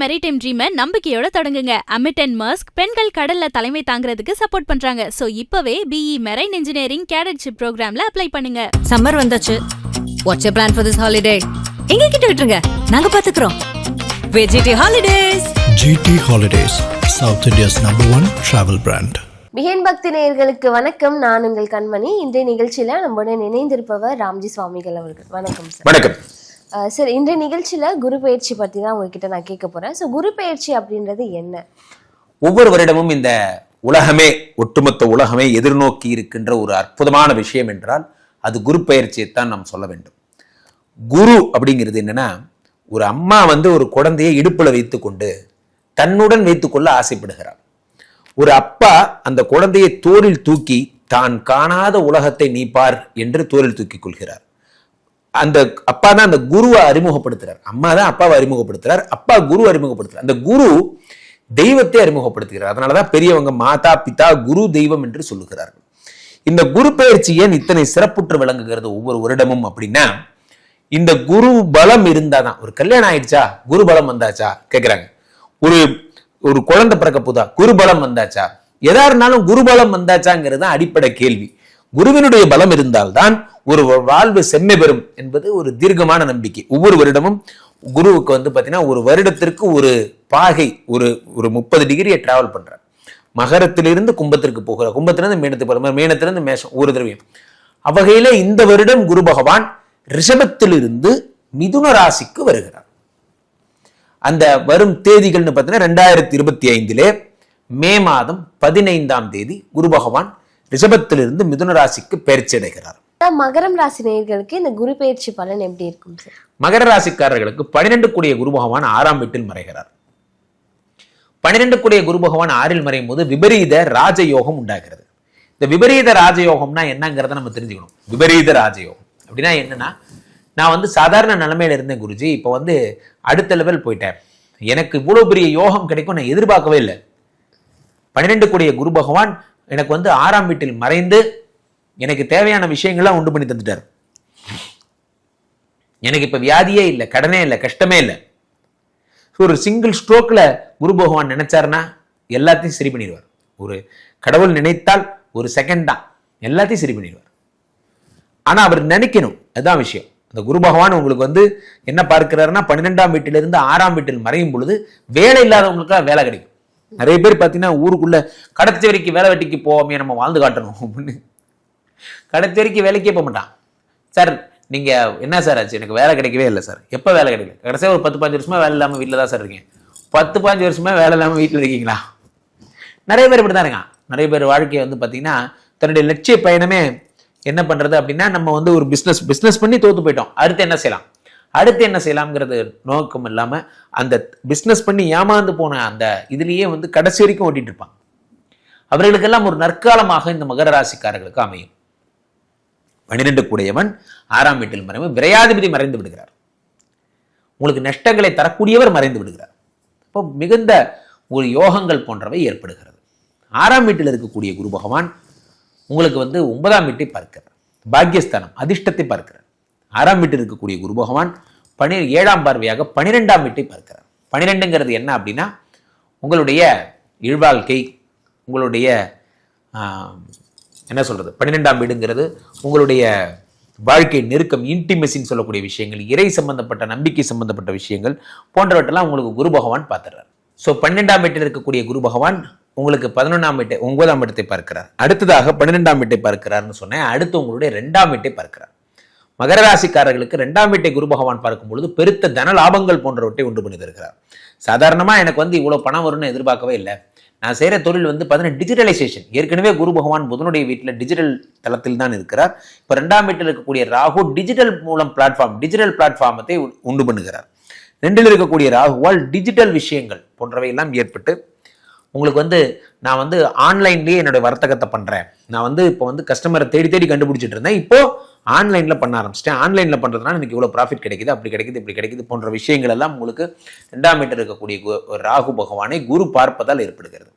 Maritime ட்ரீமை நம்பிக்கையோட தொடங்குங்க. AMET and மர்ஸ்க் பெண்கள் கடல்ல தலைமை தாங்கிறதுக்கு சப்போர்ட் பண்றாங்க. சோ இப்பவே பிஇ மெரைன் இன்ஜினியரிங் கேடட்ஷிப் ப்ரோக்ராம்ல அப்ளை பண்ணுங்க. சம்மர் வந்தாச்சு. What's you plan for this holiday எங்க கிட்ட விட்டுருங்க. நாங்க பாத்துக்கிறோம். VGT holidays GT Holidays, South India's number one travel brand. பிஹேன் பக்தி நேயர்களுக்கு வணக்கம். நான் உங்கள் கண்மணி. இன்றைய நிகழ்ச்சியில நம்முடன் இணைந்திருப்பவர் ராம்ஜி சுவாமிகள் அவர்கள். வணக்கம் சார் வணக்கம். சரி இன்றைய நிகழ்ச்சியில குரு பயிற்சி பற்றி தான் உங்ககிட்ட நான் கேட்க போறேன். ஸோ குரு பயிற்சி அப்படின்றது என்ன? ஒவ்வொரு வருடமும் இந்த உலகமே ஒட்டுமொத்த உலகமே எதிர்நோக்கி இருக்கின்ற ஒரு அற்புதமான விஷயம் என்றால் அது குரு பயிற்சியைத்தான் நாம் சொல்ல வேண்டும். குரு அப்படிங்கிறது என்னன்னா ஒரு அம்மா வந்து ஒரு குழந்தையை இடுப்பில் வைத்துக்கொண்டு தன்னுடன் வைத்துக்கொள்ள ஆசைப்படுகிறார் ஒரு அப்பா அந்த குழந்தையை தோளில் தூக்கி தான் காணாத உலகத்தை நீப்பார் என்று தோளில் தூக்கிக் கொள்கிறார். அந்த அப்பா தான் அந்த குருவை அறிமுகப்படுத்துறார். அம்மா தான் அப்பாவை அறிமுகப்படுத்துறார். அப்பா குரு அறிமுகப்படுத்துறார். அந்த குரு தெய்வத்தை அறிமுகப்படுத்துகிறார். அதனாலதான் பெரியவங்க மாதா பிதா குரு தெய்வம் என்று சொல்லுகிறார்கள். இந்த குரு பயிற்சி ஏன் இத்தனை சிறப்புற்று விளங்குகிறது ஒவ்வொரு வருடமும் அப்படின்னா இந்த குரு பலம் இருந்தாதான். ஒரு கல்யாணம் ஆயிடுச்சா? குரு பலம் வந்தாச்சா? கேட்குறாங்க ஒரு ஒரு குழந்தை பிறக்க போதா? குரு பலம் வந்தாச்சா? எதா இருந்தாலும் குரு பலம் வந்தாச்சாங்கிறது தான் அடிப்படை கேள்வி. குருவினுடைய பலம் இருந்தால்தான் ஒரு வாழ்வு செம்மை பெறும் என்பது ஒரு தீர்க்கமான நம்பிக்கை. ஒவ்வொரு வருடமும் குருவுக்கு வந்து பார்த்தீங்கன்னா ஒரு வருடத்திற்கு ஒரு பாகை ஒரு ஒரு முப்பது டிகிரியை டிராவல் பண்ணுறார் மகரத்திலிருந்து கும்பத்திற்கு போகிறார் கும்பத்திலிருந்து மீனத்துக்கு போகிற மீனத்திலிருந்து மேஷம் ஒரு திரவியம். அவ்வகையில இந்த வருடம் குரு பகவான் ரிஷபத்திலிருந்து மிதுன ராசிக்கு வருகிறார். அந்த வரும் தேதிகள்னு பார்த்தீங்கன்னா ரெண்டாயிரத்தி இருபத்தி ஐந்திலே மே மாதம் பதினைந்தாம் தேதி குரு பகவான் ரிஷபத்திலிருந்து மிதுன ராசிக்கு பயிற்சி அடைகிறார். மகரம் ராசி நேயர்களுக்கு இந்த குரு பயிற்சி பலன் எப்படி இருக்கும் சார்? மகர ராசிக்காரர்களுக்கு பனிரெண்டு கூடிய குரு பகவான் ஆறாம் வீட்டில் மறைகிறார். பனிரெண்டு கூடிய குரு பகவான் ஆறில் மறையும் போது விபரீத ராஜயோகம் உண்டாகிறது. இந்த விபரீத ராஜயோகம்னா என்னங்கிறத நம்ம தெரிஞ்சுக்கணும். விபரீத ராஜயோகம். அப்படின்னா என்னன்னா நான் வந்து சாதாரண நிலைமையில இருந்தேன் குருஜி இப்போ வந்து அடுத்த லெவல் போயிட்டேன். எனக்கு இவ்வளவு பெரிய யோகம் கிடைக்கும் நான் எதிர்பார்க்கவே இல்லை. பன்னிரெண்டு கூடிய குரு பகவான் எனக்கு வந்து ஆறாம் வீட்டில் மறைந்து எனக்கு தேவையான விஷயங்கள்லாம் உண்டு பண்ணி தந்துட்டார். எனக்கு இப்போ வியாதியே இல்லை கடனே இல்லை கஷ்டமே இல்லை. ஒரு சிங்கிள் ஸ்ட்ரோக்கில் குரு பகவான் நினைச்சாருன்னா எல்லாத்தையும் சரி பண்ணிடுவார். ஒரு கடவுள் நினைத்தால் ஒரு செகண்ட் தான் எல்லாத்தையும் சரி பண்ணிடுவார். ஆனால் அவர் நினைக்கணும் அதுதான் விஷயம். அந்த குரு பகவான் உங்களுக்கு வந்து என்ன பார்க்கிறாருன்னா பன்னிரெண்டாம் வீட்டிலிருந்து ஆறாம் வீட்டில் மறையும் பொழுது வேலை இல்லாதவங்களுக்கு வேலை கிடைக்கும். நிறைய பேர் பார்த்தீங்கன்னா ஊருக்குள்ள கடத்தி வரைக்கும் வேலை வெட்டிக்கு போவோமே நம்ம வாழ்ந்து காட்டணும் அப்படின்னு. கடைசி வரைக்கும் வேலைக்கே போக மாட்டான். சார் நீங்க என்ன சார் ஆச்சு? எனக்கு வேலை கிடைக்கவே இல்லை சார். எப்போ வேலை கிடைக்கல? கடைசியாக ஒரு பத்து பாஞ்சு வருஷமா வேலை இல்லாமல் வீட்டில் தான் சார் இருக்கேன். பத்து பாஞ்சு வருஷமா வேலை இல்லாமல் வீட்டில் இருக்கீங்களா? நிறைய பேர் இப்படி தான் இருக்கான் நிறைய பேர் வாழ்க்கையை வந்து பார்த்தீங்கன்னா தன்னுடைய லட்சிய பயணமே என்ன பண்ணுறது அப்படின்னா நம்ம வந்து ஒரு பிஸ்னஸ் பிஸ்னஸ் பண்ணி தோத்து போயிட்டோம். அடுத்து என்ன செய்யலாம்? அடுத்து என்ன செய்யலாம்ங்கிறது நோக்கம் இல்லாம அந்த பிஸ்னஸ் பண்ணி ஏமாந்து போன அந்த இதுலயே வந்து கடைசி வரைக்கும் ஓட்டிட்டு இருப்பாங்க. அவர்களுக்கெல்லாம் ஒரு நற்காலமாக இந்த மகர ராசிக்காரர்களுக்கு அமையும். பன்னிரெண்டு கூடையவன் ஆறாம் வீட்டில் மறைவு விரையாதிபதி மறைந்து விடுகிறார். உங்களுக்கு நஷ்டங்களை தரக்கூடியவர் மறைந்து விடுகிறார். அப்போ மிகுந்த ஒரு யோகங்கள் போன்றவை ஏற்படுகிறது. ஆறாம் வீட்டில் இருக்கக்கூடிய குரு பகவான் உங்களுக்கு வந்து ஒன்பதாம் வீட்டை பார்க்கிறார். பாக்கியஸ்தானம் அதிர்ஷ்டத்தை பார்க்கிறார். ஆறாம் வீட்டில் இருக்கக்கூடிய குரு பகவான் பனி ஏழாம் பார்வையாக பனிரெண்டாம் வீட்டை பார்க்கிறார். பனிரெண்டுங்கிறது என்ன அப்படின்னா உங்களுடைய இழ்வாழ்க்கை உங்களுடைய என்ன சொல்கிறது பன்னிரெண்டாம் வீடுங்கிறது உங்களுடைய வாழ்க்கை நெருக்கம் இன்டிமெசின்னு சொல்லக்கூடிய விஷயங்கள் இறை சம்பந்தப்பட்ட நம்பிக்கை சம்பந்தப்பட்ட விஷயங்கள் போன்றவற்றெல்லாம் உங்களுக்கு குரு பகவான் பார்த்துறார் ஸோ பன்னெண்டாம் வீட்டில் இருக்கக்கூடிய குரு பகவான் உங்களுக்கு பதினொன்றாம் வீட்டை ஒன்பதாம் இடத்தை பார்க்கிறார். அடுத்ததாக பன்னிரெண்டாம் வீட்டை பார்க்கிறார்னு சொன்னேன். அடுத்து உங்களுடைய ரெண்டாம் வீட்டை பார்க்கிறார். மகர ராசிக்காரர்களுக்கு ரெண்டாம் வீட்டை குரு பகவான் பார்க்கும் பொழுது பெருத்த தன லாபங்கள் போன்றவற்றை உண்டு பண்ணி தருகிறார் சாதாரணமா எனக்கு வந்து இவ்வளவு பணம் வரும்னு எதிர்பார்க்கவே இல்லை. நான் செய்கிற தொழில் வந்து பார்த்தீங்கன்னா டிஜிட்டலைசேஷன் ஏற்கனவே குரு பகவான் புதனுடைய வீட்டில் டிஜிட்டல் தளத்தில் தான் இருக்கிறார். இப்போ ரெண்டாம் வீட்டில் இருக்கக்கூடிய ராகு டிஜிட்டல் மூலம் பிளாட்ஃபார்ம் டிஜிட்டல் பிளாட்ஃபார்மத்தை உண்டு பண்ணுகிறார். ரெண்டில் இருக்கக்கூடிய ராகுவால் டிஜிட்டல் விஷயங்கள் போன்றவை எல்லாம் ஏற்பட்டு உங்களுக்கு வந்து நான் வந்து ஆன்லைன்லேயே என்னுடைய வர்த்தகத்தை பண்ணுறேன் நான் வந்து இப்போ வந்து கஸ்டமரை தேடி தேடி கண்டுபிடிச்சிட்டு இருந்தேன். இப்போ ஆன்லைனில் பண்ண ஆரம்பிச்சிட்டேன். ஆன்லைனில் பண்ணுறதுனால எனக்கு இவ்வளோ ப்ராஃபிட் கிடைக்குது அப்படி கிடைக்குது இப்படி கிடைக்குது போன்ற விஷயங்கள் எல்லாம் உங்களுக்கு ரெண்டாம் மீட்டர் இருக்கக்கூடிய கு- ராகு பகவானை குரு பார்ப்பதால் ஏற்படுகிறது.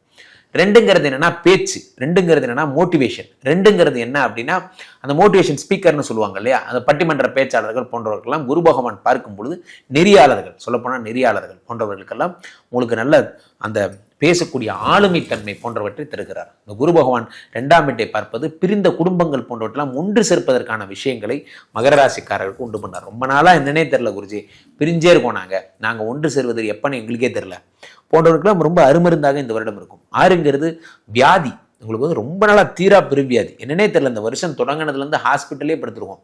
ரெண்டுங்கிறது என்னன்னா பேச்சு ரெண்டுங்கிறது என்னன்னா மோட்டிவேஷன் ரெண்டுங்கிறது என்ன அப்படின்னா அந்த மோட்டிவேஷன் ஸ்பீக்கர்னு சொல்லுவாங்க இல்லையா? அந்த பட்டிமன்ற பேச்சாளர்கள் போன்றவர்கள்லாம் குரு பகவான் பார்க்கும் பொழுது நெறியாளர்கள் சொல்லப்போனால் நெறியாளர்கள் போன்றவர்களுக்கெல்லாம் உங்களுக்கு நல்ல அந்த பேசக்கூடிய ஆளுமை தன்மை போன்றவற்றை தருகிறார். இந்த குரு பகவான் ரெண்டாம் வீட்டை பார்ப்பது பிரிந்த குடும்பங்கள் போன்றவற்றெல்லாம் ஒன்று சேர்ப்பதற்கான விஷயங்களை மகர ராசிக்காரர்களுக்கு உண்டு பண்ணார். ரொம்ப நாளாக என்னன்னே தெரில குருஜி. பிரிஞ்சே இருக்கோம் நாங்கள் நாங்கள் ஒன்று சேர்வது எப்பன்னு எங்களுக்கே தெரில போன்றவர்களுக்கெல்லாம் ரொம்ப அருமருந்தாக இந்த வருடம் இருக்கும். ஆறுங்கிறது வியாதி. உங்களுக்கு வந்து ரொம்ப நாளாக தீரா பெருவியாதி என்னன்னே தெரில இந்த வருஷம் தொடங்கினதுலேருந்து ஹாஸ்பிட்டலே படுத்துருக்கோம்.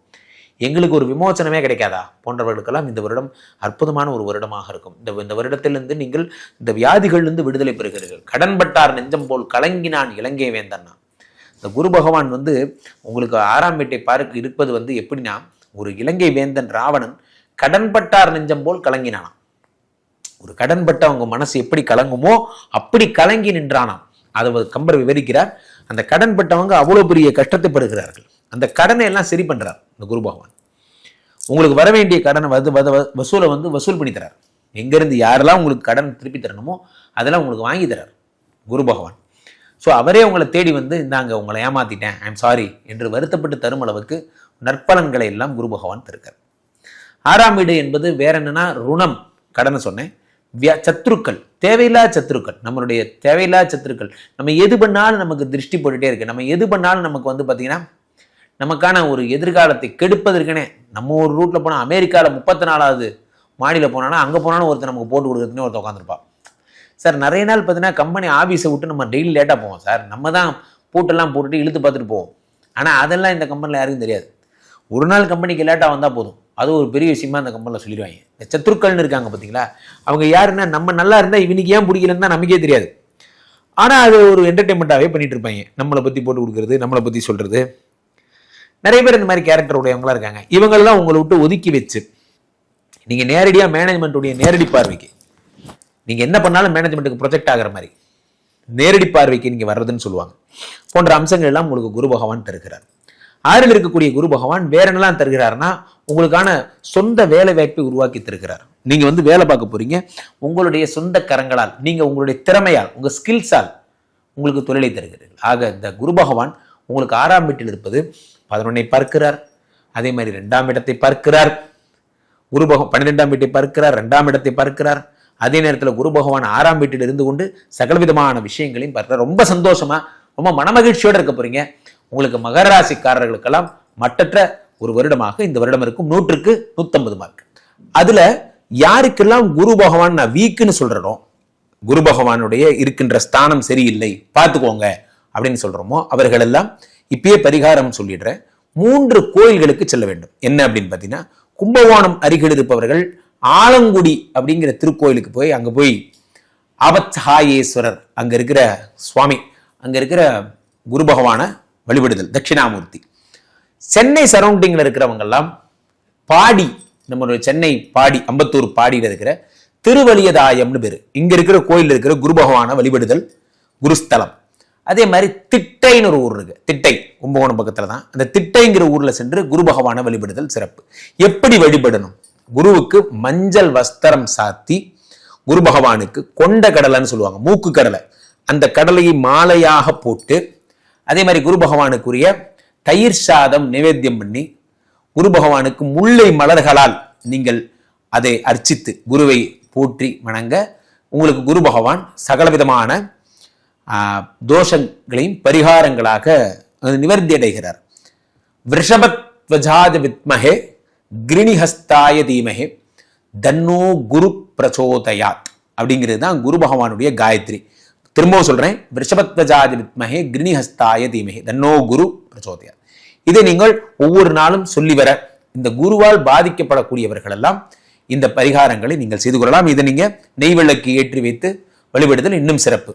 எங்களுக்கு ஒரு விமோசனமே கிடைக்காதா? போன்றவர்களுக்கெல்லாம் இந்த வருடம் அற்புதமான ஒரு வருடமாக இருக்கும். இந்த இந்த வருடத்திலிருந்து நீங்கள் இந்த வியாதிகளிலிருந்து விடுதலை பெறுகிறீர்கள். கடன்பட்டார் நெஞ்சம் போல் கலங்கினான் இலங்கை வேந்தன்னா. இந்த குரு பகவான் வந்து உங்களுக்கு ஆறாம் வீட்டை பார்க்க இருப்பது வந்து எப்படின்னா ஒரு இலங்கை வேந்தன் ராவணன் கடன்பட்டார் நெஞ்சம் போல் கலங்கினானாம். ஒரு கடன்பட்ட அவங்க மனசு எப்படி கலங்குமோ அப்படி கலங்கி நின்றானாம். அதை கம்பர் விவரிக்கிறார். அந்த கடன்பட்டவங்க அவ்வளோ பெரிய கஷ்டத்தை பெறுகிறார்கள் அந்த கடனை எல்லாம் சரி பண்ணுறார் இந்த குரு பகவான். உங்களுக்கு வர வேண்டிய கடனை வது வத வ- வசூலை வந்து வசூல் பண்ணி தரார். எங்கேருந்து யாரெல்லாம் உங்களுக்கு கடன் திருப்பி தரணுமோ அதெல்லாம் உங்களுக்கு வாங்கி தரார் குரு பகவான். ஸோ அவரே உங்களை தேடி வந்து இந்தாங்க உங்களை ஏமாத்திட்டேன் ஐம் சாரி என்று வருத்தப்பட்டு தரும் அளவுக்கு நற்பலன்களை எல்லாம் குரு பகவான் தருக்கார் ஆறாம் வீடு என்பது வேற என்னன்னா ருணம் கடனை சொன்னேன். வியா- சத்துருக்கள் தேவையில்லாத சத்துருக்கள் நம்மளுடைய தேவையில்லாத சத்துருக்கள். நம்ம எது பண்ணாலும் நமக்கு திருஷ்டி போட்டுகிட்டே இருக்கு. நம்ம எது பண்ணாலும் நமக்கு வந்து பார்த்தீங்கன்னா நமக்கான ஒரு எதிர்காலத்தை கெடுப்பதற்குனே நம்ம ஒரு ரூட்டில் போனால் அமெரிக்காவில் முப்பத்தி நாலாவது மாடியில் போனாலும் அங்கே போனாலும் ஒருத்தர் நமக்கு போட்டு கொடுக்குறதுன்னு ஒருத்தர் உட்காந்துருப்பான் சார் நிறைய நாள் பார்த்தீங்கன்னா கம்பெனி ஆஃபீஸை விட்டு நம்ம டெய்லி லேட்டாக போவோம் சார். நம்ம தான் பூட்டெல்லாம் போட்டுட்டு இழுத்து பார்த்துட்டு போவோம். ஆனால் அதெல்லாம் இந்த கம்பெனியில் யாருக்கும் தெரியாது. ஒரு நாள் கம்பெனிக்கு லேட்டாக வந்தால் போதும். அது ஒரு பெரிய விஷயமா அந்த கம்பெனியில் சொல்லிடுவாங்க. இந்த சத்துருக்கள்னு இருக்காங்க பார்த்தீங்களா? அவங்க யாருன்னா நம்ம நல்லா இருந்தால் இவனுக்கு ஏன் பிடிக்கலன்னு தான் நமக்கே தெரியாது. ஆனால் அது ஒரு என்டர்டைன்மெண்ட்டாகவே பண்ணிட்டு இருப்பாங்க. நம்மளை பற்றி போட்டு கொடுக்குறது நம்மளை பற்றி சொல்கிறது நிறைய பேர் இந்த மாதிரி கேரக்டர் உடையவங்களா இருக்காங்க. இவங்கெல்லாம் உங்களை விட்டு ஒதுக்கி வச்சு நீங்க நேரடியா மேனேஜ்மெண்ட்டுடைய நேரடி பார்வைக்கு நீங்க என்ன பண்ணாலும் மேனேஜ்மெண்ட்டுக்கு ப்ரொஜெக்ட் ஆகிற மாதிரி நேரடி பார்வைக்கு நீங்க வர்றதுன்னு சொல்லுவாங்க. போன்ற அம்சங்கள் எல்லாம் உங்களுக்கு குரு பகவான் தருகிறார். ஆறில் இருக்கக்கூடிய குரு பகவான் வேற என்னெல்லாம் தருகிறார்னா உங்களுக்கான சொந்த வேலை வாய்ப்பை உருவாக்கி தருகிறார். நீங்க வந்து வேலை பார்க்க போறீங்க உங்களுடைய சொந்த கரங்களால் நீங்க உங்களுடைய திறமையால் உங்க ஸ்கில்ஸால் உங்களுக்கு தொழிலை தருகிறீர்கள். ஆக இந்த குரு பகவான் உங்களுக்கு ஆறாம் வீட்டில் இருப்பது பதினொன்னை பார்க்கிறார். அதே மாதிரி ரெண்டாம் இடத்தை பார்க்கிறார். குரு பகவான் பன்னிரெண்டாம் வீட்டை பார்க்கிறார் ரெண்டாம் இடத்தை பார்க்கிறார். அதே நேரத்தில் குரு பகவான் ஆறாம் வீட்டில் இருந்து கொண்டு சகலவிதமான விஷயங்களையும் பார்க்கிறார். ரொம்ப சந்தோஷமா ரொம்ப மனமகிழ்ச்சியோடு இருக்க போறீங்க. உங்களுக்கு மகர ராசிக்காரர்களுக்கெல்லாம் மட்டற்ற ஒரு வருடமாக இந்த வருடம் இருக்கும். நூற்றுக்கு நூத்தம்பது மார்க் அதுல யாருக்கெல்லாம் குரு பகவான் நான் வீக்குன்னு சொல்றனோ குரு பகவானுடைய இருக்கின்ற ஸ்தானம் சரியில்லை பார்த்துக்கோங்க அப்படின்னு சொல்றோமோ அவர்களெல்லாம் இப்பயே பரிகாரம் சொல்லிடுறேன். மூன்று கோயில்களுக்கு செல்ல வேண்டும். என்ன அப்படின்னு பார்த்தீங்கன்னா கும்பகோணம் அருகில் இருப்பவர்கள் ஆலங்குடி அப்படிங்கிற திருக்கோயிலுக்கு போய் அங்கே போய் அவத்ஹாயேஸ்வரர் அங்கே இருக்கிற சுவாமி அங்கே இருக்கிற குரு பகவானை வழிபடுதல் தட்சிணாமூர்த்தி. சென்னை சரௌண்டிங்கில் இருக்கிறவங்க எல்லாம் பாடி நம்மளுடைய சென்னை பாடி அம்பத்தூர் பாடியில் இருக்கிற திருவலியதாயம்னு பேர். இங்கே இருக்கிற கோயில் இருக்கிற குரு பகவானை வழிபடுதல் குருஸ்தலம். அதே மாதிரி திட்டைன்னு ஒரு ஊர் இருக்கு. திட்டை கும்பகோணம் பக்கத்தில் தான் அந்த திட்டைங்கிற ஊரில் சென்று குரு பகவானை வழிபடுதல் சிறப்பு. எப்படி வழிபடணும்? குருவுக்கு மஞ்சள் வஸ்திரம் சாத்தி குரு பகவானுக்கு கொண்ட கடலைன்னு சொல்லுவாங்க மூக்கு கடலை. அந்த கடலையை மாலையாக போட்டு அதே மாதிரி குரு பகவானுக்குரிய தயிர் சாதம் நிவேத்தியம் பண்ணி குரு பகவானுக்கு முல்லை மலர்களால் நீங்கள் அதை அர்ச்சித்து குருவை போற்றி வணங்க. உங்களுக்கு குரு பகவான் சகலவிதமான தோஷங்களையும் பரிகாரங்களாக நிவர்த்தி அடைகிறார். விஷபத்வஜாத வித்மஹே கிரிணிஹஸ்தாய தீமஹே தன்னோ குரு பிரச்சோதயாத் அப்படிங்கிறது தான் குரு பகவானுடைய காயத்ரி. திரும்பவும் சொல்றேன் விஷபத்வஜாதி வித்மஹே கிரிணிஹஸ்தாய தீமகே தன்னோ குரு பிரச்சோதயாத் இதை நீங்கள் ஒவ்வொரு நாளும் சொல்லி வர இந்த குருவால் பாதிக்கப்படக்கூடியவர்கள் எல்லாம் இந்த பரிகாரங்களை நீங்கள் செய்து கொள்ளலாம். இதை நீங்கள் நெய் விளக்கு ஏற்றி வைத்து வழிபடுதல் இன்னும் சிறப்பு.